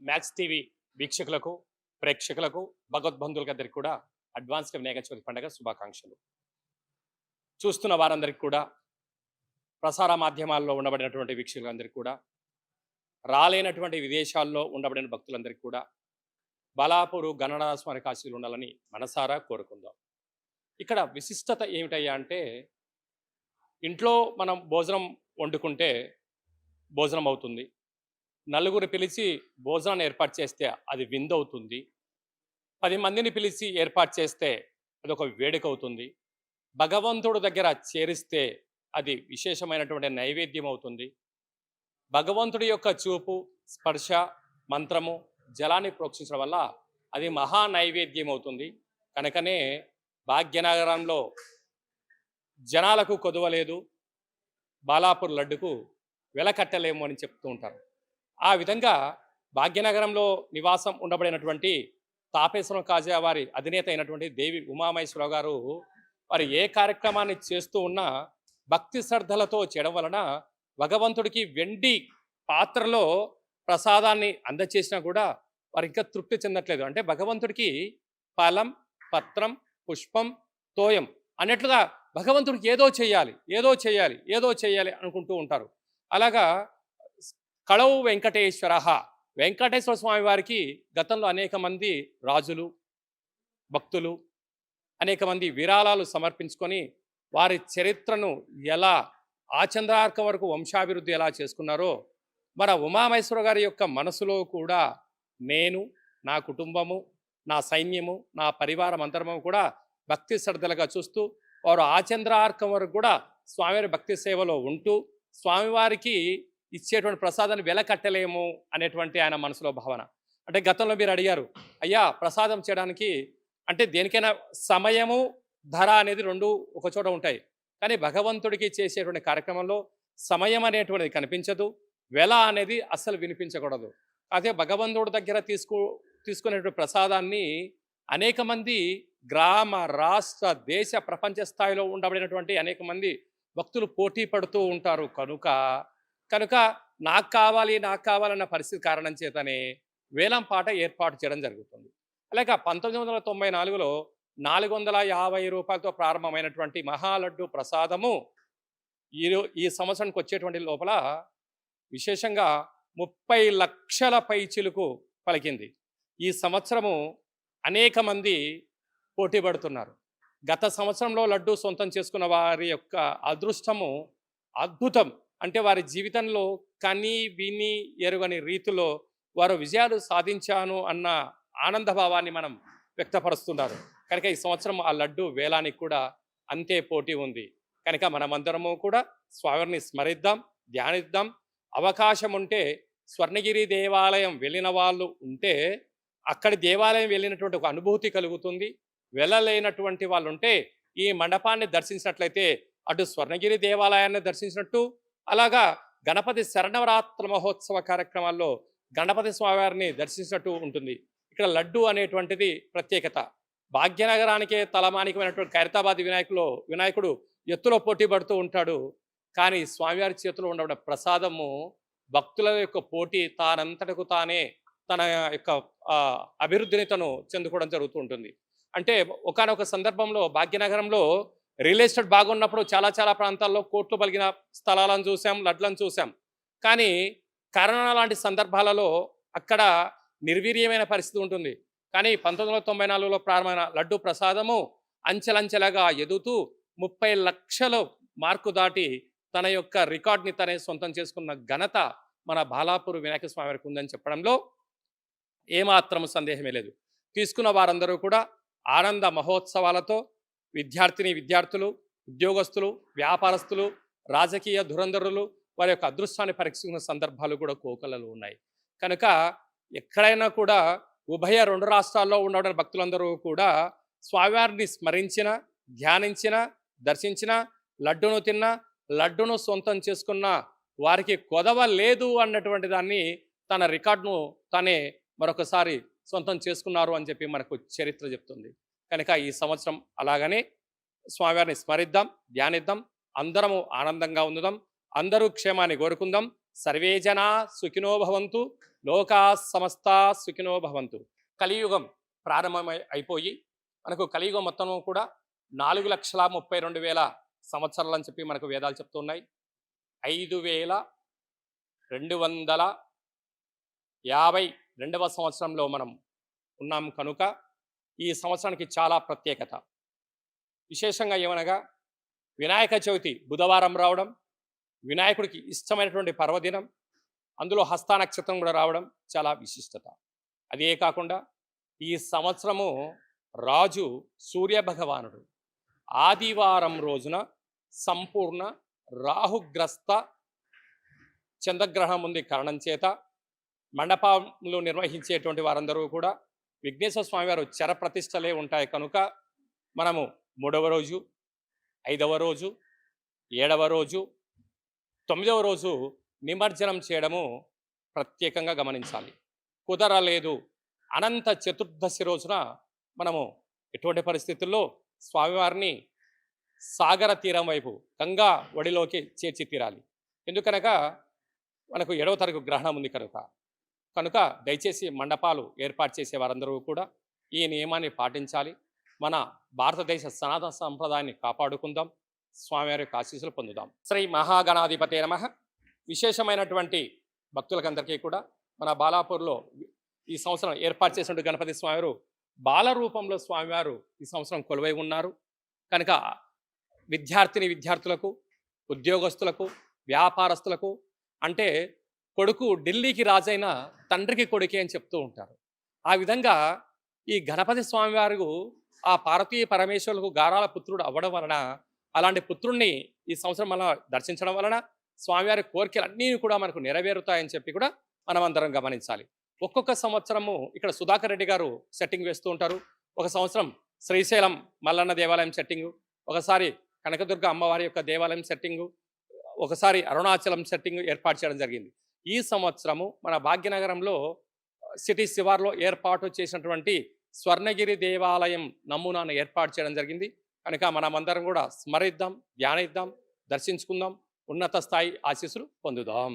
Max TV వీక్షకులకు ప్రేక్షకులకు భగవద్బంధువులకందరికి కూడా అడ్వాన్స్గా వినాయక చవితి పండుగ శుభాకాంక్షలు. చూస్తున్న వారందరికీ కూడా ప్రసార మాధ్యమాల్లో ఉండబడినటువంటి వీక్షకులందరికీ కూడా రాలేనటువంటి విదేశాల్లో ఉండబడిన భక్తులందరికీ కూడా బలాపూరు గణనాథ స్వామి కాశీలు ఉండాలని మనసారా కోరుకుందాం. ఇక్కడ విశిష్టత ఏమిటయ్యా అంటే ఇంట్లో మనం భోజనం వండుకుంటే భోజనం అవుతుంది. నలుగురు పిలిచి భోజనాన్ని ఏర్పాటు చేస్తే అది విందు అవుతుంది. పది మందిని పిలిచి ఏర్పాటు చేస్తే అది ఒక వేడుక అవుతుంది. భగవంతుడు దగ్గర చేరిస్తే అది విశేషమైనటువంటి నైవేద్యం అవుతుంది. భగవంతుడి యొక్క చూపు స్పర్శ మంత్రము జలాన్ని ప్రోక్షించడం వల్ల అది మహా నైవేద్యం అవుతుంది. కనుకనే భాగ్యనగరంలో జనాలకు కొదవలేదు. బాలాపూర్ లడ్డుకు వెల కట్టలేము అని చెప్తూ ఉంటారు. ఆ విధంగా భాగ్యనగరంలో నివాసం ఉండబడినటువంటి తాపేశ్వరం కాజా వారి అధినేత అయినటువంటి దేవి ఉమామహేశ్వరరావు గారు వారు ఏ కార్యక్రమాన్ని చేస్తూ ఉన్నా భక్తి శ్రద్ధలతో చేయడం వలన భగవంతుడికి వెండి పాత్రలో ప్రసాదాన్ని అందచేసినా కూడా వారు ఇంకా తృప్తి చెందట్లేదు. అంటే భగవంతుడికి ఫలం పత్రం పుష్పం తోయం అన్నట్లుగా భగవంతుడికి ఏదో చేయాలి ఏదో చేయాలి ఏదో చేయాలి అనుకుంటూ ఉంటారు. అలాగా కళవు వెంకటేశ్వర. వెంకటేశ్వర స్వామి వారికి గతంలో అనేక మంది రాజులు భక్తులు అనేక మంది విరాళాలు సమర్పించుకొని వారి చరిత్రను ఎలా ఆచంద్రార్కం వరకు వంశాభివృద్ధి ఎలా చేసుకున్నారో మన ఉమామహేశ్వర గారి యొక్క మనసులో కూడా నేను నా కుటుంబము నా సైన్యము నా పరివారం అంతరము కూడా భక్తి శ్రద్ధలుగా చూస్తూ వారు ఆచంద్రార్కం వరకు కూడా స్వామివారి భక్తి సేవలో ఉంటూ స్వామివారికి ఇచ్చేటువంటి ప్రసాదాన్ని వెల కట్టలేము అనేటువంటి ఆయన మనసులో భావన. అంటే గతంలో మీరు అడిగారు అయ్యా ప్రసాదం చేయడానికి అంటే దేనికైనా సమయము ధర అనేది రెండు ఒక చోట ఉంటాయి. కానీ భగవంతుడికి చేసేటువంటి కార్యక్రమంలో సమయం అనేటువంటిది కనిపించదు వెల అనేది అస్సలు వినిపించకూడదు. అదే భగవంతుడి దగ్గర తీసుకు తీసుకునేటువంటి ప్రసాదాన్ని అనేక మంది గ్రామ రాష్ట్ర దేశ ప్రపంచ స్థాయిలో ఉండబడినటువంటి అనేక మంది భక్తులు పోటీ పడుతూ ఉంటారు. కనుక కనుక నాకు కావాలి నాకు కావాలన్న పరిస్థితి కారణం చేతనే వేలం పాట ఏర్పాటు చేయడం జరుగుతుంది. అలాగే పంతొమ్మిది వందల తొంభై నాలుగులో నాలుగు వందల యాభై రూపాయలతో ప్రారంభమైనటువంటి మహాలడ్డు ప్రసాదము ఈ ఈ సంవత్సరానికి వచ్చేటువంటి లోపల విశేషంగా ముప్పై లక్షల పైచిలుకు పలికింది. ఈ సంవత్సరము అనేక మంది పోటీ పడుతున్నారు. గత సంవత్సరంలో లడ్డు సొంతం చేసుకున్న వారి యొక్క అదృష్టము అద్భుతం. అంటే వారి జీవితంలో కని విని ఎరుగని రీతిలో వారు విజయాలు సాధించాను అన్న ఆనంద భావాన్ని మనం వ్యక్తపరుస్తున్నారు. కనుక ఈ సంవత్సరం ఆ లడ్డు వేలానికి కూడా అంతే పోటీ ఉంది. కనుక మనమందరము కూడా స్వామిని స్మరిద్దాం ధ్యానిద్దాం. అవకాశం ఉంటే స్వర్ణగిరి దేవాలయం వెళ్ళిన వాళ్ళు ఉంటే అక్కడి దేవాలయం వెళ్ళినటువంటి ఒక అనుభూతి కలుగుతుంది. వెళ్ళలేనటువంటి వాళ్ళు ఉంటే ఈ మండపాన్ని దర్శించినట్లయితే అటు స్వర్ణగిరి దేవాలయాన్ని దర్శించినట్టు అలాగా గణపతి శరణవరాత్ర మహోత్సవ కార్యక్రమాల్లో గణపతి స్వామివారిని దర్శించినట్టు ఉంటుంది. ఇక్కడ లడ్డు అనేటువంటిది ప్రత్యేకత. భాగ్యనగరానికే తలమానికమైనటువంటి ఖైరతాబాద్ వినాయకులో వినాయకుడు ఎత్తులో పోటీ పడుతూ ఉంటాడు. కానీ స్వామివారి చేతిలో ఉండబడిన ప్రసాదము భక్తుల యొక్క పోటీ తానంతటకు తానే తన యొక్క అభివృద్ధిని తను చెందుకోవడం జరుగుతూ ఉంటుంది. అంటే ఒకనొక సందర్భంలో భాగ్యనగరంలో రియల్ ఎస్టేట్ బాగున్నప్పుడు చాలా చాలా ప్రాంతాల్లో కోట్లు పలిగిన స్థలాలను చూసాం లడ్లను చూసాం. కానీ కరోనా లాంటి సందర్భాలలో అక్కడ నిర్వీర్యమైన పరిస్థితి ఉంటుంది. కానీ పంతొమ్మిది వందల తొంభై నాలుగులో ప్రారంభమైన లడ్డు ప్రసాదము అంచెలంచెలగా ఎదుగుతూ ముప్పై లక్షల మార్కు దాటి తన యొక్క రికార్డ్ని తనే సొంతం చేసుకున్న ఘనత మన బాలాపూర్ వినాయక స్వామి వారికి ఉందని చెప్పడంలో ఏమాత్రం సందేహమే లేదు. తీసుకున్న వారందరూ కూడా ఆనంద మహోత్సవాలతో విద్యార్థిని విద్యార్థులు ఉద్యోగస్తులు వ్యాపారస్తులు రాజకీయ ధురంధరులు వారి యొక్క అదృష్టాన్ని పరీక్షించిన సందర్భాలు కూడా కోకలలో ఉన్నాయి. కనుక ఎక్కడైనా కూడా ఉభయ రెండు రాష్ట్రాల్లో ఉండడం భక్తులందరూ కూడా స్వామివారిని స్మరించిన ధ్యానించిన దర్శించిన లడ్డును తిన్న లడ్డును సొంతం చేసుకున్న వారికి కొదవ లేదు అన్నటువంటి దాన్ని తన రికార్డును తనే మరొకసారి సొంతం చేసుకున్నారు అని చెప్పి మనకు చరిత్ర చెప్తుంది. కనుక ఈ సంవత్సరం అలాగనే స్వామివారిని స్మరిద్దాం ధ్యానిద్దాం అందరము ఆనందంగా ఉందాం అందరూ క్షేమాన్ని కోరుకుందాం. సర్వే జనా సుఖినో భవంతు లోకా సమస్త సుఖినో భవంతు. కలియుగం ప్రారంభమై అయిపోయి మనకు కలియుగం మొత్తం కూడా నాలుగు లక్షల ముప్పై రెండు వేల సంవత్సరాలు అని చెప్పి మనకు వేదాలు చెప్తున్నాయి ఐదు వేల రెండు వందల యాభై రెండవ సంవత్సరంలో మనం ఉన్నాం కనుక ఈ సంవత్సరానికి చాలా ప్రత్యేకత. విశేషంగా ఏమనగా వినాయక చవితి బుధవారం రావడం వినాయకుడికి ఇష్టమైనటువంటి పర్వదినం అందులో హస్తానక్షత్రం కూడా రావడం చాలా విశిష్టత. అదే కాకుండా ఈ సంవత్సరము రాజు సూర్య భగవానుడు ఆదివారం రోజున సంపూర్ణ రాహుగ్రస్త చంద్రగ్రహం ఉంది కారణం చేత మండపంలో నిర్వహించేటువంటి వారందరూ కూడా విఘ్నేశ్వర స్వామివారు చరప్రతిష్టలే ఉంటాయి. కనుక మనము మూడవ రోజు ఐదవ రోజు ఏడవ రోజు తొమ్మిదవ రోజు నిమజ్జనం చేయడము ప్రత్యేకంగా గమనించాలి. కుదరలేదు. అనంత చతుర్దశి రోజున మనము ఎటువంటి పరిస్థితుల్లో స్వామివారిని సాగర తీరం వైపు గంగా ఒడిలోకి చేర్చి తీరాలి. ఎందుకనగా మనకు ఏడవ తరగతి గ్రహణం ఉంది కనుక కనుక దయచేసి మండపాలు ఏర్పాటు చేసే వారందరూ కూడా ఈ నియమాన్ని పాటించాలి. మన భారతదేశ సనాతన సంప్రదాయాన్ని కాపాడుకుందాం. స్వామివారి యొక్క ఆశీస్సులు పొందుదాం. శ్రీ మహాగణాధిపతి నమ. విశేషమైనటువంటి భక్తులకందరికీ కూడా మన బాలాపూర్లో ఈ సంవత్సరం ఏర్పాటు చేసిన గణపతి స్వామివారు బాల రూపంలో స్వామివారు ఈ సంవత్సరం కొలువై ఉన్నారు. కనుక విద్యార్థిని విద్యార్థులకు ఉద్యోగస్తులకు వ్యాపారస్తులకు అంటే కొడుకు ఢిల్లీకి రాజైన తండ్రికి కొడుకే అని చెప్తూ ఉంటారు. ఆ విధంగా ఈ గణపతి స్వామివారు ఆ పార్వతీ పరమేశ్వరులకు గారాల పుత్రుడు అవ్వడం వలన అలాంటి పుత్రుణ్ణి ఈ సంవత్సరం మనం దర్శించడం వలన స్వామివారి కోరికలు అన్నీ కూడా మనకు నెరవేరుతాయని చెప్పి కూడా మనం అందరం గమనించాలి. ఒక్కొక్క సంవత్సరము ఇక్కడ సుధాకర్ రెడ్డి గారు సెట్టింగ్ వేస్తూ ఉంటారు. ఒక సంవత్సరం శ్రీశైలం మల్లన్న దేవాలయం సెట్టింగు ఒకసారి కనకదుర్గ అమ్మవారి యొక్క దేవాలయం సెట్టింగు ఒకసారి అరుణాచలం సెట్టింగ్ ఏర్పాటు చేయడం జరిగింది. ఈ సంవత్సరము మన భాగ్యనగరంలో సిటీ శివార్లో ఏర్పాటు చేసినటువంటి స్వర్ణగిరి దేవాలయం నమూనాను ఏర్పాటు చేయడం జరిగింది. కనుక మనమందరం కూడా స్మరిద్దాం ధ్యానిద్దాం దర్శించుకుందాం ఉన్నత స్థాయి ఆశీస్సులు పొందుదాం.